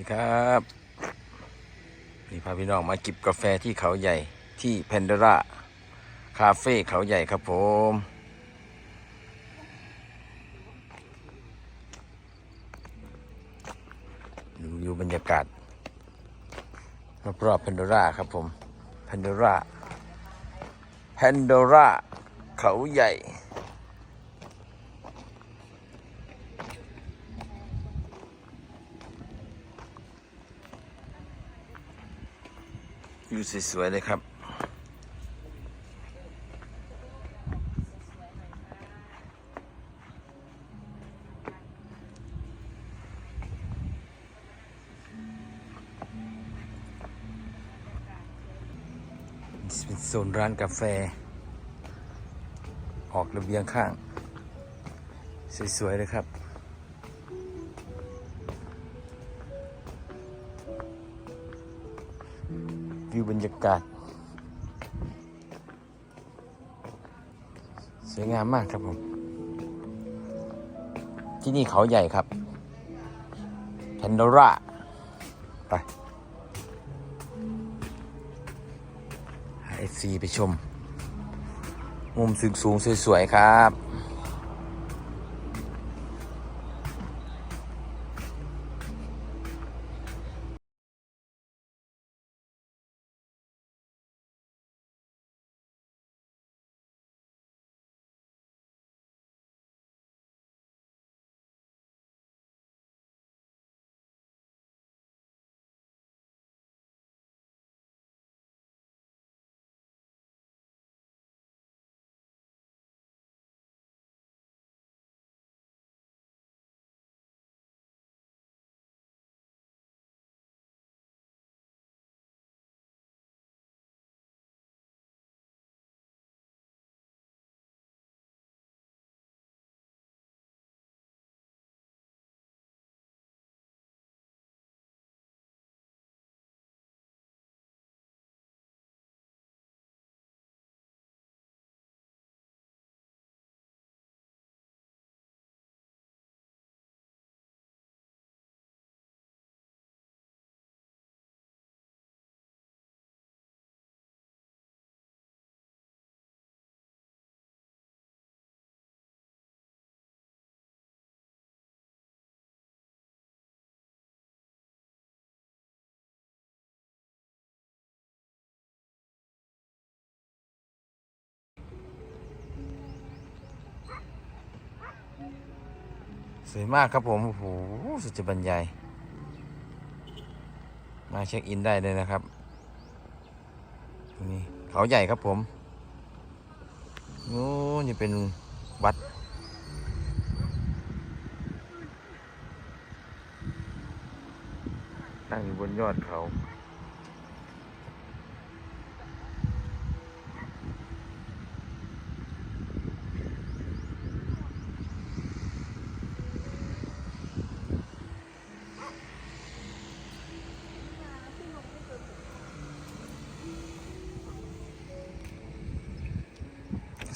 นี่ครับนี่พาพี่น้องมาจิบกาแฟที่เขาใหญ่ที่แพนเดราคาเฟ่เขาใหญ่ครับผมดูอยู่บรรยากาศรอบๆแพนเดราครับผมแพนเดราแพนเดราเขาใหญ่ อยู่สวยๆเลยครับเป็นโซนร้านกาแฟ ออกระเบียงข้าง สวยๆเลยครับ วิวบรรยากาศ สวยงามมากครับผม ที่นี่เขาใหญ่ครับแพนโดราไปเอซีไปชม มุมสูงสูงสวย ๆ ครับ สวยมากครับผมโอ้โหสุดจะบรรยาย มาเช็คอินได้เลยนะครับนี่เขาใหญ่ครับผมโอ้นี่เป็นวัด ตั้งอยู่บนยอดเขา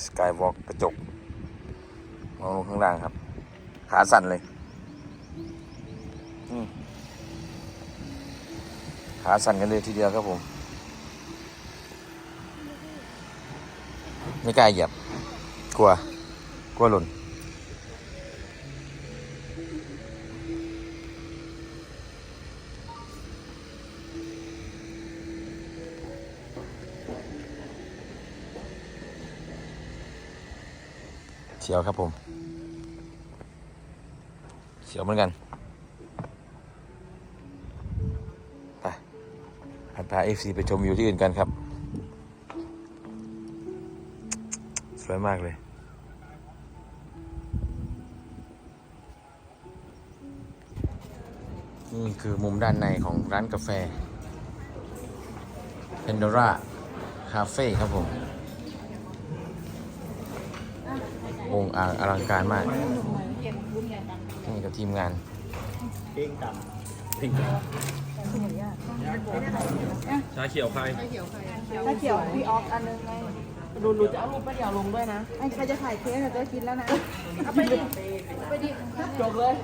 สกายวอล์กกระจกมองลงข้างล่างครับ ขาสั่นเลยขาสั่นกันเลยทีเดียวครับผม ไม่กล้าเหยียบ กลัว กลัวหล่น เสียวครับผมเสียวเหมือนกันไปพาเอฟซีไปชมวิวที่อื่นกันครับ สวยมากเลยนี่คือมุมด้านในของร้านกาแฟ p a n d o r a Cafe ครับผม องค์อ่างอลังการมาก นี่กับทีมงานเพ่งต่ำเพ่งต่ำชาเขียวใครถ้าเขียวพี่ออฟอันนึงไงดูดูจะเอารูปป้าเดี่ยวลงด้วยนะไอ้ใครจะถ่ายเค้กจะกินแล้วนะ เอาไปดิเอาไปดิจบเลย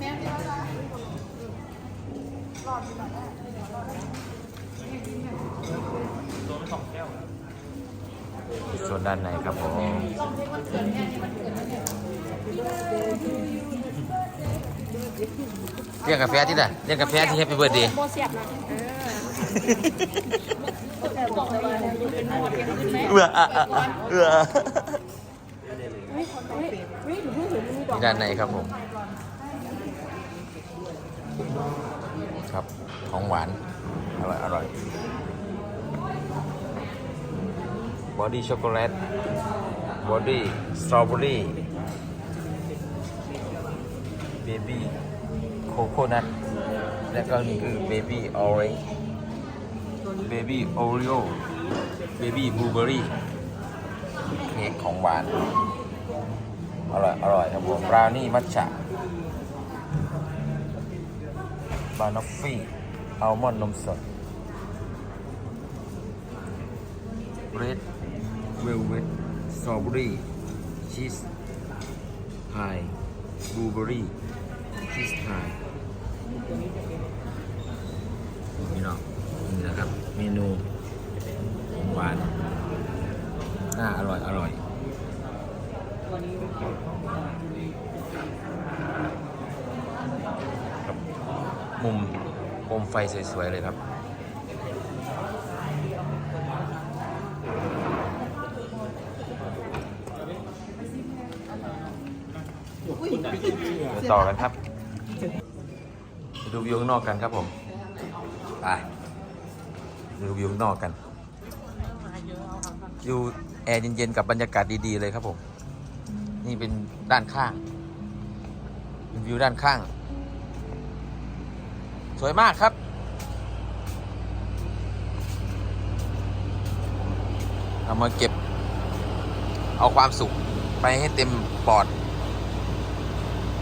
แม่พี่รอดละรอฟส่ว นด้านในครับผมเรียกกาแฟที่ไหนเรียกกาแฟที่แฮปปี้เบิร์ดดีโบเสียบนะเออบอกเลยว่าเป็นหมดกันขึ้นไหมเอืออะอะอะเอือเฮ้ยเฮ้ยเฮ้ยหนูเพิ่งเห็นมีดอกที่ด้านในครับผม ครับ ของหวาน อร่อย อร่อย บอดี้ช็อกโกแลตบอดี้สตรอเบอรี่เบบี้โคโคนัทและก็นี่คือเบบี้ออเรนจ์เบบี้โอริโอเบบี้บลูเบอรี่เค้กของหวาน อร่อย อร่อยครับผมบราวนี่มัทฉะบานอฟฟี่อัลมอนด์นมสดเรด เวลเวทสตรอเบอรี่ชีสพายบลูเบอรี่ชีสพายนี่เนาะนี่นะครับ เมนูหวานน่าอร่อย อร่อยมุมโคมไฟสวย ๆ เลยครับ ไปต่อกันครับไปดูวิวข้างนอกกันครับผม ไปดูวิวข้างนอกกันวิวแอร์เย็นๆกับบรรยากาศดีๆเลยครับผม นี่เป็นด้านข้างเป็นวิวด้านข้าง สวยมากครับเอามาเก็บ เอาความสุขไปให้เต็มปอด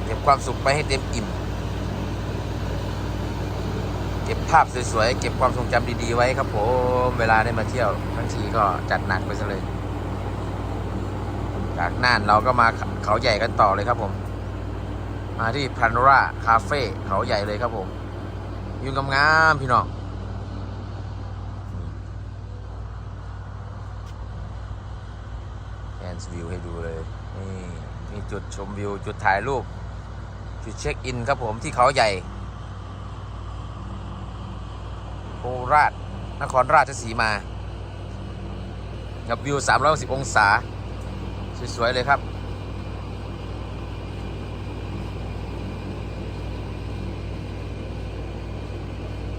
เก็บความสุขไปให้เต็มอิ่ม เก็บภาพสวยๆ เก็บความทรงจำดีๆ ไว้ครับผม เวลาได้มาเที่ยวทั้งทีก็จัดหนักไปซะเลย จากน่านเราก็มาเขาใหญ่กันต่อเลยครับผม มาที่พันราคาเฟ่เขาใหญ่เลยครับผมยุ่งงามๆพี่น้องแอนส์วิวให้ดูเลย นี่มีจุดชมวิว จุดถ่ายรูป จุดเช็คอินครับผมที่เขาใหญ่โคราชนครราชสีมากับวิว 360 องศา สวย ๆ เลยครับ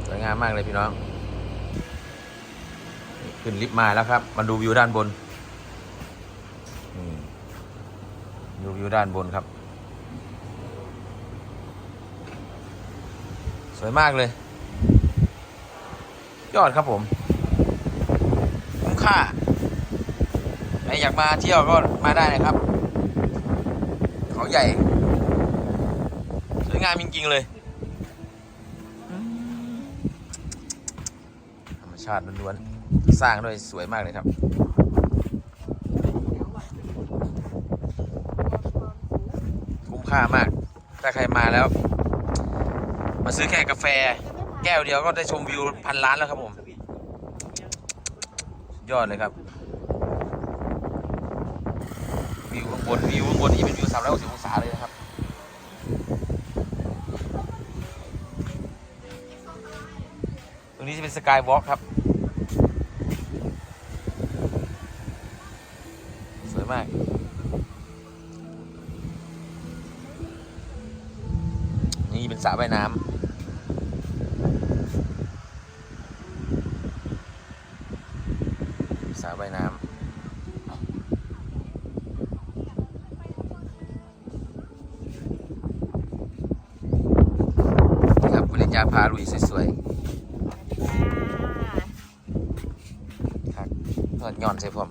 สวยงามมากเลยพี่น้อง ขึ้นลิฟต์มาแล้วครับ มาดูวิวด้านบนนี่ดูวิวด้านบนครับ สวยมากเลย ยอดครับผม คุ้มค่าใครอยากมาเที่ยวก็มาได้นะครับ เขาใหญ่ สวยงามจริงๆเลย ธรรมชาติล้วนๆ สร้างด้วยสวยมากเลยครับคุ้มค่ามาก ถ้าใครมาแล้ว มาซื้อแค่กาแฟ แก้วเดียวก็ได้ชมวิวพันล้านแล้วครับผม ยอดเลยครับ วิวข้างบนวิวข้างบนนี่เป็นวิวสามร้อยหกสิบองศาเลยนะครับตรงนี้จะเป็นสกายวอล์กครับ สวยมากนี่เป็นสระว่ายน้ำสระว่ายน้ำ นี่ครับปริญญาพาลุยสวยๆครับทอดย้อนใส่ผม